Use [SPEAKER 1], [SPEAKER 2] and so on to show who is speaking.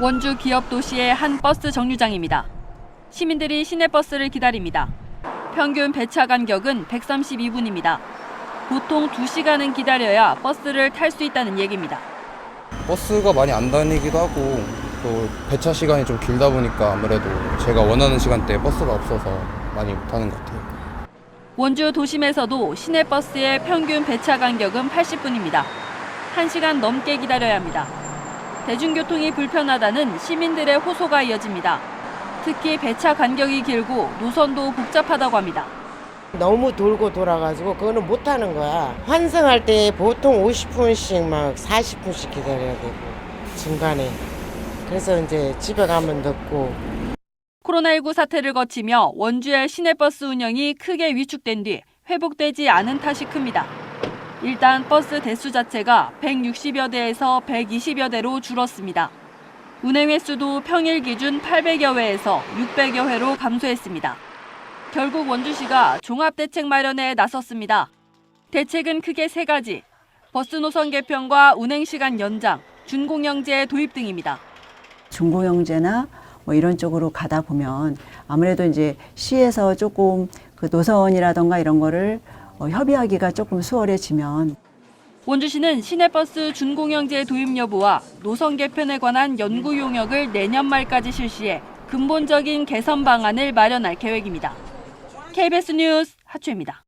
[SPEAKER 1] 원주 기업 도시의 한 버스 정류장입니다. 시민들이 시내버스를 기다립니다. 평균 배차 간격은 132분입니다. 보통 2시간은 기다려야 버스를 탈 수 있다는 얘기입니다.
[SPEAKER 2] 버스가 많이 안 다니기도 하고 또 배차 시간이 좀 길다 보니까 아무래도 제가 원하는 시간대에 버스가 없어서 많이 못 타는 것 같아요.
[SPEAKER 1] 원주 도심에서도 시내버스의 평균 배차 간격은 80분입니다. 1시간 넘게 기다려야 합니다. 대중교통이 불편하다는 시민들의 호소가 이어집니다. 특히 배차 간격이 길고 노선도 복잡하다고 합니다.
[SPEAKER 3] 너무 돌고 돌아가지고 그거는 못 하는 거야. 환승할 때 보통 50분씩 막 40분씩 기다려야 되고 중간에. 그래서 이제 집에 가면 늦고
[SPEAKER 1] 코로나19 사태를 거치며 원주의 시내버스 운영이 크게 위축된 뒤 회복되지 않은 탓이 큽니다. 일단 버스 대수 자체가 160여 대에서 120여 대로 줄었습니다. 운행 횟수도 평일 기준 800여 회에서 600여 회로 감소했습니다. 결국 원주시가 종합대책 마련에 나섰습니다. 대책은 크게 세 가지. 버스 노선 개편과 운행 시간 연장, 준공영제 도입 등입니다.
[SPEAKER 4] 중고형제나 뭐 이런 쪽으로 가다 보면 아무래도 이제 시에서 조금 그 노선이라던가 이런 거를 어, 협의하기가 조금 수월해지면
[SPEAKER 1] 원주시는 시내버스 준공영제 도입 여부와 노선 개편에 관한 연구 용역을 내년 말까지 실시해 근본적인 개선 방안을 마련할 계획입니다. KBS 뉴스 하추입니다.